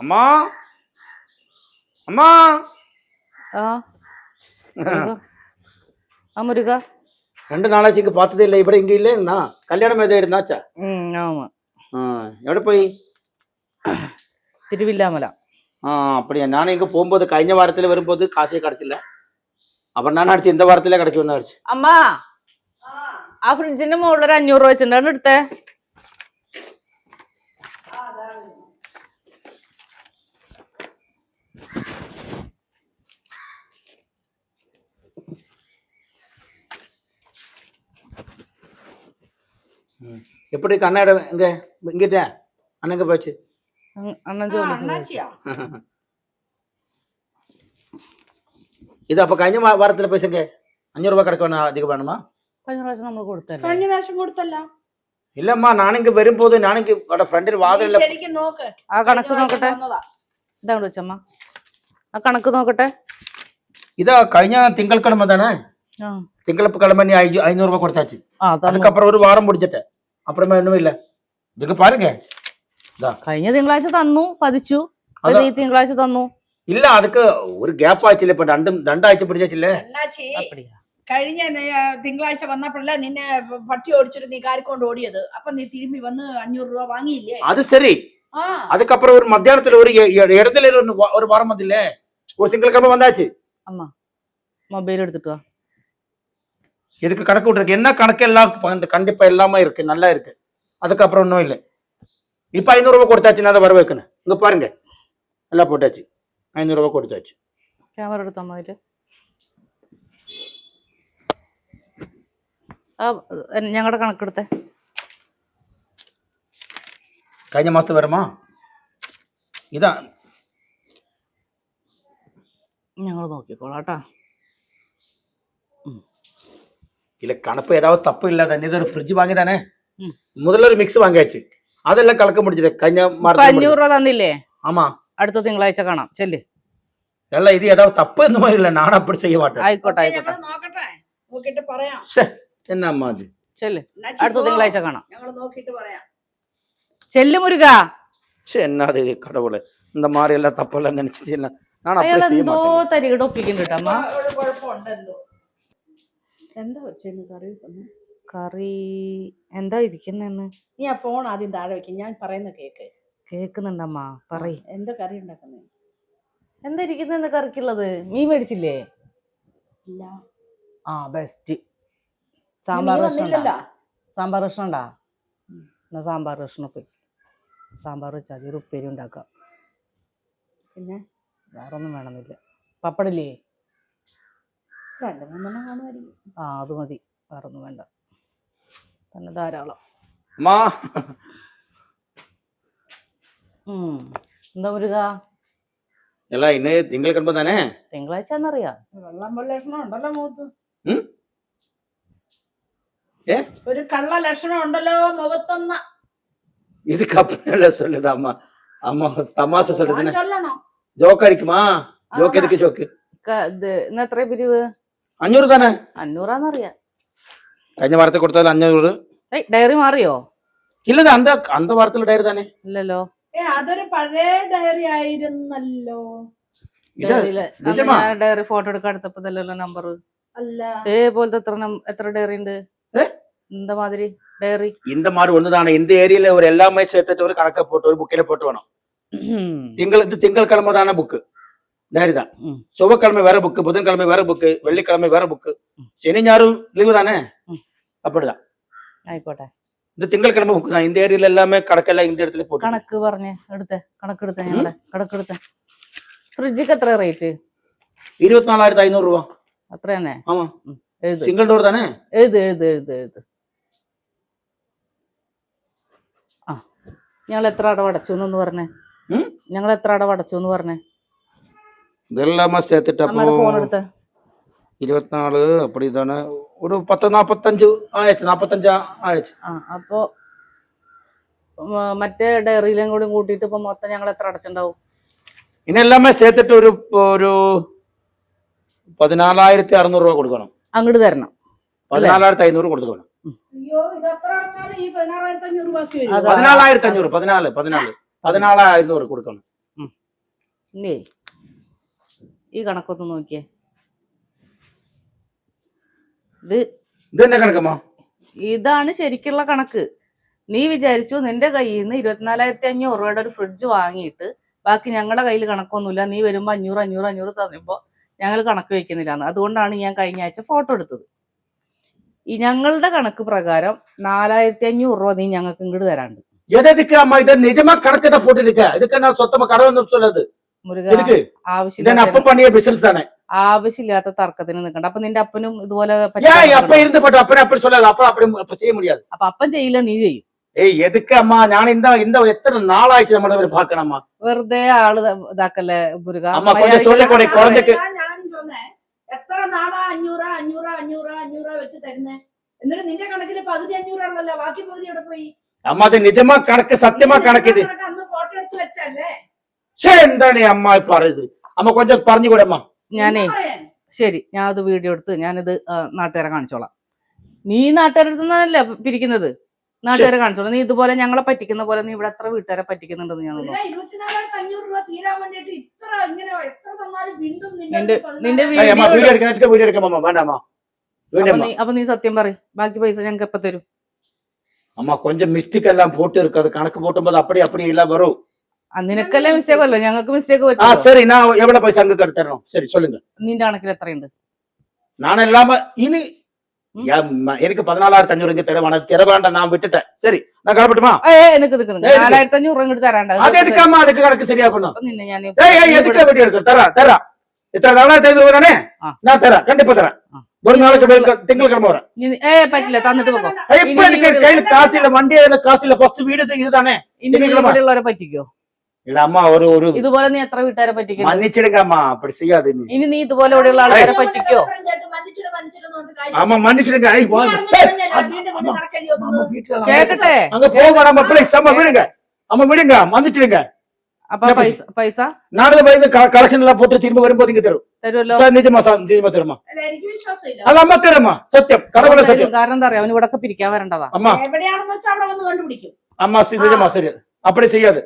അമ്മാ. അമ്മാ. ആ. ஆ முருகா ரெண்டு நாளாச்சு இங்க பார்த்ததே இல்லை இப்படி இங்க இல்ல இருந்தா கல்யாணம் ஏதோ இருந்தாச்சா ம் ஆமா ஆ எവിടെ போய் திருவில்லாமலா കഴിഞ്ഞ വാരത്തിൽ വരുമ്പോ കാശേ കടച്ചില്ല. അപ്പൊ ഞാൻ അടിച്ച് എന്താ വാരത്തിലേ കടക്കുമെന്ന് അടിച്ചു അമ്മ. ആ ഫ്രിഡ്ജിന്റെ മുകളിൽ ഒരു അഞ്ഞൂറ് രൂപ വെച്ചിട്ടുണ്ടാണ് എടുത്തേ. எப்படி கண்ணாட இங்க இங்கிட்ட அண்ணங்க போச்சு അ- അണ്ണൻ ജോലി അണ്ണാച്ചിയാ ഇത് അപ്പൊ കഴിഞ്ഞ വാ- വാരത്തിലെ പൈസക്ക് അഞ്ഞൂറ് രൂപ കിടക്കണം അധികം വേണമാ കഴിഞ്ഞ പ്രാവശ്യം നമ്മൾ കൊടുത്തല്ലേ കഴിഞ്ഞ പ്രാവശ്യം കൊടുത്തല്ല ഇല്ലമ്മ നാണെങ്കിൽ വരുമ്പോൾ നാണെങ്കിൽ അവിടെ ഫ്രണ്ടിൽ നീ വാതിലില്ല ശരിക്കും നോക്ക് ആ കണക്ക് കഴിഞ്ഞ നോക്കട്ടെ പ്രാവശ്യം തന്നതാ. ഇതാണ് വെച്ചമ്മ ആ കണക്ക് നോക്കട്ടെ ഇതാ കഴിഞ്ഞ തിങ്കളക്കിഴമ தானே ആ திங்கட்கிழமை நீ ஐ ஐநூறு ரூபாய் கொடுத்தாச்சு ആ തന്നു அதுக்கப்புறம் അപ്പുറമേ ഒന്നുമില്ല ഇതൊക്കെ പാരുങ്ങേ കഴിഞ്ഞ തിങ്കളാഴ്ച തന്നു പതിച്ചു ഈ തിങ്കളാഴ്ച തന്നു ഇല്ല അതൊക്കെ ഒരു ഗ്യാപ്പ് ആയിട്ടില്ല ഇപ്പൊ രണ്ടും രണ്ടാഴ്ച പിടിച്ചില്ലേ കഴിഞ്ഞ തിങ്കളാഴ്ച വന്നപ്പോഴല്ല നിന്നെ പട്ടി ഓടിച്ചിട്ട് നീ കാരിക്കൊണ്ട് ഓടിയത് അപ്പൊ നീ തിരുമ്പി വന്ന് അഞ്ഞൂറ് രൂപ വാങ്ങിയില്ലേ അത് ശരി அதுக்கப்புறம் ஒரு மத்தியானத்துல ஒரு இடத்துல ஒரு வாரம் வந்தில்ல ஒரு திங்களுக்கு வந்தாச்சு அம்மா மொபைல் எடுத்துட்டு வா எதுக்கு கணக்கு விட்டுருக்கு என்ன கணக்கு எல்லாம் கண்டிப்பா எல்லாமே இருக்கு நல்லா இருக்கு அதுக்கப்புறம் ஒன்றும் இல்லை இப்போ ஐநூறுரூவா கொடுத்தாச்சுன்னா அதை வர வைக்கணும் இங்கே பாருங்க நல்லா போட்டாச்சு ஐநூறுரூவா கொடுத்தாச்சு கேமரா എടുത്താൽ മതി ആ ഞങ്ങളുടെ കണക്കെടുത്തെ കഴിഞ്ഞ മാസത്തെ വരുമോ ഇതാ ഞങ്ങൾ നോക്കിക്കോളാം കേട്ടോ இல்ல கணப்பு ஏதாவது தப்பு இல்ல தானே இது ஒரு ஃப்ரிட்ஜ் வாங்கி தானே ம். முதல்ல ஒரு மிக்ஸ் வாங்கியாச்சு அதெல்லாம் கலக்க முடிஞ்சது കഴിഞ്ഞ ഇപ്പൊ മാർച്ച് അഞ്ഞൂറ് രൂപ തന്നില്ലേ ஆமா അടുത്ത തിങ്കളാഴ്ച കാണാം ചെല്ല് எல்லாம் இது ஏதாவது தப்பு இந்த மாதிரி இல்ல நான் அப்படி செய்ய மாட்டேன் ആയിക്കോട്ടെ ഓക്കേ, ആയിക്കോട്ടെ ഞങ്ങള് നോക്കട്ടെ നോക്കിട്ട് പറയാം ச்சே, என்ன அம்மா அது ചെല്ല് അണ്ണാച്ചി അടുത്ത പോ. തിങ്കളാഴ്ച കാണാം ഞങ്ങള് നോക്കിട്ട് പറയാം ചെല്ല് മുരുക ச்சே, என்ன அது கடவுளே இந்த மாதிரி எல்லாம் தப்பெல்லாம் நினைச்சிட்டு இல்ல நான் അയാൾ அப்படி செய்ய എന്തോ மாட்டேன் തരികട ഒപ്പിക്കുന്നുണ്ട് അമ്മ ഒരു കുഴപ്പമുണ്ട് എന്തോ വെച്ചെന്ന് കറി തന്നു കറി എന്താ ഇരിക്കുന്നെന്ന്? നീ ആ ഫോൺ ആദ്യം താഴെ വെക്കും ഞാൻ പറയുന്ന കേക്ക്. കേക്കുന്നുണ്ടമ്മാ പറയ്. എന്താ കറി ഉണ്ടാക്കുന്നത് എന്താ ഇരിക്കുന്നെന്ന് കറിക്കുള്ളത്? മീൻ മേടിച്ചില്ലേ? ഇല്ല. ആ ബെസ്റ്റ് നീ സാമ്പാർ കഷ്ണം വന്നില്ലല്ലോ. സാമ്പാർ കഷ്ണം ഉണ്ടാ? എന്നാ സാമ്പാർ കഷ്ണം പോയി. സാമ്പാർ വെച്ചാൽ മതി ഉപ്പേരി ഉണ്ടാക്കാം. പിന്നെ? വേറൊന്നും വേണമെന്നില്ല. പപ്പടില്ലേ രണ്ട് മൂന്നെണ്ണം കാണുമായിരിക്കും ആ അത് മതി വേറെ ഒന്നും വേണ്ട തന്നെ ധാരാളം அம்மா ഉം. എന്താ മുരുക எல்லாம் இன்னும் திங்கட்கிழமை தானே തിങ്കളാഴ്ച എന്നറിയാം വെള്ളം പോലെ ലക്ഷണം ഉണ്ടല്ലോ മുഖത്ത് ഉം? ഏ? ഒരു കള്ള ലക്ഷണം ഉണ്ടല്ലോ മുഖത്തൊന്ന് இதுக்கப்புறம் எல்லாம் சொல்லுது அம்மா அம்மா தமாசை சொல்லுதுன்னு ഞാൻ ചൊല്ലണോ ஜோக் அடிக்குமா ஜோக் எதுக்கு ஜோக்கு ക- ഇത് ഇന്ന് എത്ര പിരിവ് അഞ്ഞൂറ് தானே അഞ്ഞൂറാന്നറിയാം കഴിഞ്ഞ വാരത്തെ കൊടുത്താൽ അഞ്ഞൂറ് ഏയ് ഡയറി മാറിയോ ഇല്ലത് അന്ത അന്ത വാരത്തിൽ ഡയറി തന്നെ ഇല്ലല്ലോ ഏ അതൊരു പഴയ ഡയറി ആയിരുന്നല്ലോ ഇത് ഡയറിയില് അന്ന് നിജമാ? ഞാൻ ഡയറി ഫോട്ടോ എടുക്കാൻ എടുത്തപ്പോ ഇതല്ലല്ലോ നമ്പർ അല്ല ഇതേപോലത്തെ എത്ര നം- എത്ര ഡയറി ഉണ്ട് ഏ? എന്താ മാതിരി ഡയറി இந்த மாதிரி ஒண்ணுதானே இந்த ஏரியால ஒரு எல்லாமே சேர்த்துட்டு ஒரு கணக்கை போட்டு ஒரு புக்கில போட்டு வேணும் திங்கள் இது திங்கட்கிழமை தானே புக்கு டைரி தான் ம். செவ்வாய்க்கிழமை வேற புக்கு புதன்கிழமை வேற புக்கு வெள்ளிக்கிழமை வேற புக்கு சனி ஞாயிறும் லீவு தானே ம். அப்படிதான் ആയിക്കോട്ടെ இந்த திங்கட்கிழமை புக்கு தான் இந்த ஏரியால எல்லாமே கணக்கெல்லாம் இந்த இடத்துல போட்டு കണക്ക് പറഞ്ഞേ എടുത്തേ കണക്കെടുത്തേ ഞങ്ങളുടെ കണക്കെടുത്തേ ഫ്രിഡ്ജിക്ക് എത്ര റേറ്റ് இருபத்தி நாலாயிரத்தி ஐநூறு ரூபா അത്ര തന്നെ ஆமா എഴുത് சிங்கிள் டோர் தானே എഴുത് എഴുത് എഴുത് എഴുത് ആ ഞങ്ങൾ എത്ര അടവ് അടച്ചു എന്നൊന്ന് പറഞ്ഞേ ഉം? ഞങ്ങൾ എത്ര അടവ് അടച്ചു എന്ന് പറഞ്ഞേ இதெல்லாமே சேர்த்துட்டு அப்போ അമ്മയുടെ ഫോൺ എടുത്തേ இருபத்தி நாலு அப்படிதானே ஒரு பத்து நாற்பத்தஞ்சு ஆயிடுச்சு நாற்பத்தஞ்சு ஆயிடுச்சு ആ അപ്പോ മ- മറ്റേ ഡയറിയിലും കൂടി കൂട്ടിയിട്ട് ഇപ്പൊ മൊത്തം ഞങ്ങൾ എത്ര അടച്ചിണ്ടാവും ഇനി എല്ലാമേ சேர்த்துட்டு ഒരു ഒരു പതിനാലായിരത്തി അറുന്നൂറ് രൂപ കൊടുക്കണം അങ്ങോട്ട് തരണം പതിനാലായിരത്തി അഞ്ഞൂറ് കൊടുക്കണം അയ്യോ ഇത് എത്ര അടച്ചാലും ഈ പതിനാറായിരത്തി അഞ്ഞൂറ് ബാക്കി വരും അതാ. പതിനാലായിരത്തി അഞ്ഞൂറ് പതിനാല് പതിനാല് പതിനാലായിരത്തി കൊടുക്കണം ഉം. ഇല്ലേ ഈ കണക്കൊന്ന് നോക്കിയേ ഇത് ഇത് തന്നെ കണക്കമ്മ ഇതാണ് ശരിക്കുള്ള കണക്ക് നീ വിചാരിച്ചു നിന്റെ കയ്യിൽ നിന്ന് ഇരുപത്തിനാലായിരത്തി അഞ്ഞൂറ് രൂപയുടെ ഒരു ഫ്രിഡ്ജ് വാങ്ങിയിട്ട് ബാക്കി ഞങ്ങളുടെ കയ്യിൽ കണക്കൊന്നുമില്ല നീ വരുമ്പോൾ അഞ്ഞൂറ് അഞ്ഞൂറ് അഞ്ഞൂറ് തരുമ്പോൾ ഞങ്ങൾ കണക്ക് വെക്കുന്നില്ല അതുകൊണ്ടാണ് ഞാൻ കഴിഞ്ഞ ആഴ്ച ഫോട്ടോ എടുത്തത് ഈ ഞങ്ങളുടെ കണക്ക് പ്രകാരം നാലായിരത്തി അഞ്ഞൂറ് രൂപ നീ ഞങ്ങൾക്ക് ഇങ്ങോട്ട് തരാണ്ട് எதுக்கு அம்மா இதை நிஜமா கணக்கிட்ட போட்டுருக்க இதுக்கு நான் சொத்தமா கடவுள்னு சொல்லுது മുരുക ആവശ്യമില്ല പണിയ ബിസിനസ് തന്നെ ആവശ്യമില്ലാത്ത തർക്കത്തിന് നിൽക്കണ്ട. അപ്പൊ നിന്റെ അപ്പനും ഇതുപോലെ അപ്പൊ അപ്പൻ ചെയ്യില്ല നീ ചെയ്യും. ഏയ് എതുക്കമ്മ ഞാൻ എന്താ എന്താ എത്ര നാളായിട്ട് നമ്മുടെ പാക്കണമ്മ വെറുതെ ആൾ ഇതാക്കല്ലേ മുരുക? അമ്മ കുറഞ്ഞൊക്കെ എത്ര നാളാ അഞ്ഞൂറ് അഞ്ഞൂറ് അഞ്ഞൂറ് അഞ്ഞൂറ് വെച്ച് തരുന്നേ? എന്നിട്ട് നിന്റെ കണക്കിൽ പകുതി അഞ്ഞൂറാണല്ലോ ബാക്കി പകുതി എവിടെ പോയി? അമ്മ അത് നിജമാ കണക്ക് സത്യമാ കണക്കിട്ട് അന്ന് ഫോട്ടോ എടുത്ത് വെച്ചല്ലേ சே എന്താണ് അമ്മ പറയുന്നത് അമ്മ കൊഞ്ചം പറഞ്ഞു കൂടെ അമ്മ ഞാനേ എന്താ പറയാൻ? ശരി ഞാൻ അത് വീഡിയോ എടുത്ത് ഞാനിത് ആ, നാട്ടുകാരെ കാണിച്ചോളാം നീ നാട്ടുകാരുടെ അടുത്തുനിന്നല്ലേ പിരിക്കുന്നത് നാട്ടുകാരെ കാണിച്ചോളാം നീ ഇതുപോലെ ഞങ്ങളെ പറ്റിക്കുന്ന പോലെ നീ ഇവിടെ എത്ര വീട്ടുകാരെ പറ്റിക്കുന്നുണ്ടെന്ന് ഞാൻ ഒരു നോക്കാം ഇരുപത്തിനാലായിരത്തി അഞ്ഞൂറ് രൂപ തീരാൻ വേണ്ടിട്ട് ഇത്ര ഇങ്ങനെ എത്ര തന്നാലും വീണ്ടും നിന്റെ- നിന്റെ ഏയ് അമ്മ വീഡിയോ വീഡിയോ എടുക്കാൻ വീഡിയോ എടുക്കാം അമ്മ വേണ്ടാമ്മ അപ്പൊ വേണ്ടമ്മ നീ അപ്പൊ നീ സത്യം പറയും ബാക്കി പൈസ ഞങ്ങൾക്ക് എപ്പ തരും அம்மா கொஞ்சம் மிஸ்டேக் எல்லாம் போட்டு இருக்கு அது கணக்கு போட்டும்போது அப்படி அப்படி எல்லாம் வரும் ആ, നിനക്കല്ലേ മിസ്റ്റേക്ക് അല്ലോ ഞങ്ങൾക്ക് മിസ്റ്റേക്ക് ஆ പറ്റും சரி நான் எவ்வளவு பைசா அங்க தரணும் சரி சொல்லுங்க നിന്റെ കണക്കിൽ എത്രയുണ്ട് நான் இல்லாம இனி ஏன் ம- எனக்கு பதினாலாயிரத்தி அஞ்சூறு இங்க தர வேணாம் தர வேண்டாம் நான் விட்டுட்டேன் சரி நான் கிளப்பட்டுமா ഏ നിക്ക് നിക്ക് നിക്ക് ഏയ് നാലായിരത്തി അഞ്ഞൂറ് ഇങ്ങോട്ട് തരാണ്ട് അത് அது எதுக்காம அதுக்கு கணக்கு சரியா பண்ணும் അപ്പൊ നിന്നെ ഞാൻ ஏய் ஏய் எதுக்கு வீடியோ எடுக்க தரா தரா இத்தனை நாலாயிரத்தி ஐநூறு தானே ஆ. நான் தரேன் கண்டிப்பா தரேன் ஆ. ஒரு நாளைக்கு போய் திங்கட்கிழமை வரேன் ഏ പറ്റില്ല തന്നിട്ട് പോകോ ஏய், இப்ப இனி எனக்கு வீடு- கையில காசு இல்ல வண்டி இதுல காசு இல்ல ஃபர்ஸ்ட் வீடு இது- இதுதானே ഇനി നീ തിങ്കളാഴ്ച. ഇവിടെ ഉള്ളവരെ പറ്റിക്കോ ഇതുപോലെ നീ എത്ര വീട്ടുകാരെ പറ്റിക്കും മന്നിച്ചെടുക്ക ഇനി നീ ഇതുപോലെ ഇവിടെയുള്ള ആൾക്കാരെ പറ്റിക്കോ? കേക്കട്ടെ? മക്കളെ അമ്മ വിടുങ്ക. അമ്മ വിടുങ്ക பைசா பைசா கலெக்ஷன் எல்லாம் போட்டு திரும்ப வரும்போது இங்க അപ്പഴേ ചെയ്യാതെ.